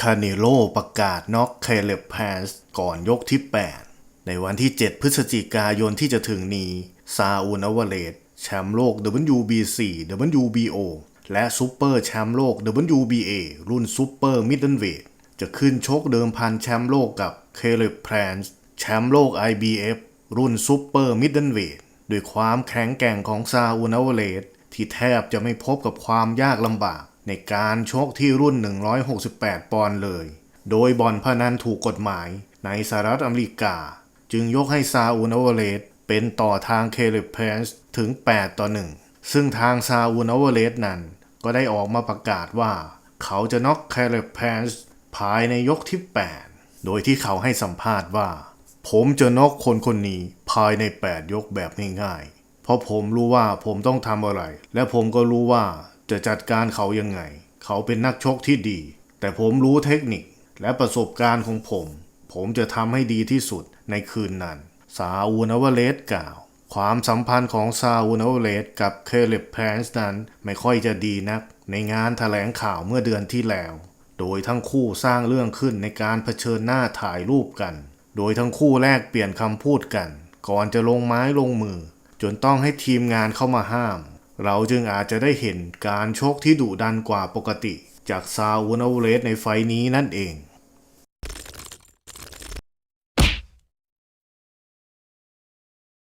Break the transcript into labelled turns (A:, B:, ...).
A: คาเนโลประกาศน็อกเคเลบแพนส์ก่อนยกที่ 8 ในวันที่ 7 พฤศจิกายนที่จะถึงนี้ ซาอูนอวเลตแชมป์โลก WBC WBO และซูเปอร์แชมป์โลก WBA รุ่นซูเปอร์มิดเดิลเวทจะขึ้นชกเดิมพันแชมป์โลกกับเคเลบแพนส์แชมป์โลก IBF รุ่นซูเปอร์มิดเดิลเวทด้วยความแข็งแกร่งของซาอูนอวเลตที่แทบจะไม่พบกับความยากลำบาก ในการชกที่รุ่น 168 ปอนด์เลย โดยบอลพนันถูกกฎหมายในสหรัฐอเมริกา จึงยกให้ซาอูนอวเลตเป็นต่อทางเคเลบเพนส์ถึง 8 ต่อ 1 ซึ่งทางซาอูนอวเลตนั้น ก็ได้ออกมาประกาศว่า เขาจะน็อกเคเลบเพนส์ภายในยกที่ 8 โดยที่เขาให้สัมภาษณ์ว่า ผมจะน็อกคนคนนี้ภายใน 8 ยกแบบง่ายๆเพราะผมรู้ว่าผมต้องทำอะไร และผมก็รู้ว่า จะจัดการเขายังไง เขาเป็นนักชกที่ดี แต่ผมรู้เทคนิคและประสบการณ์ของผม ผมจะทำให้ดีที่สุดในคืนนั้น ซาอูนาวเลสกล่าว ความสัมพันธ์ของซาอูนาวเลสกับเคเลบแพนส์นั้นไม่ค่อยจะดีนัก ในงานแถลงข่าวเมื่อเดือนที่แล้ว โดยทั้งคู่สร้างเรื่องขึ้นในการเผชิญหน้าถ่ายรูปกัน โดยทั้งคู่แลกเปลี่ยนคำพูดกัน ก่อนจะลงไม้ลงมือ จนต้องให้ทีมงานเข้ามาห้าม เราจึงอาจจะได้เห็นการชกที่ดุดันกว่าปกติ จากซาอูนาวเลสในไฟนี้นั่นเอง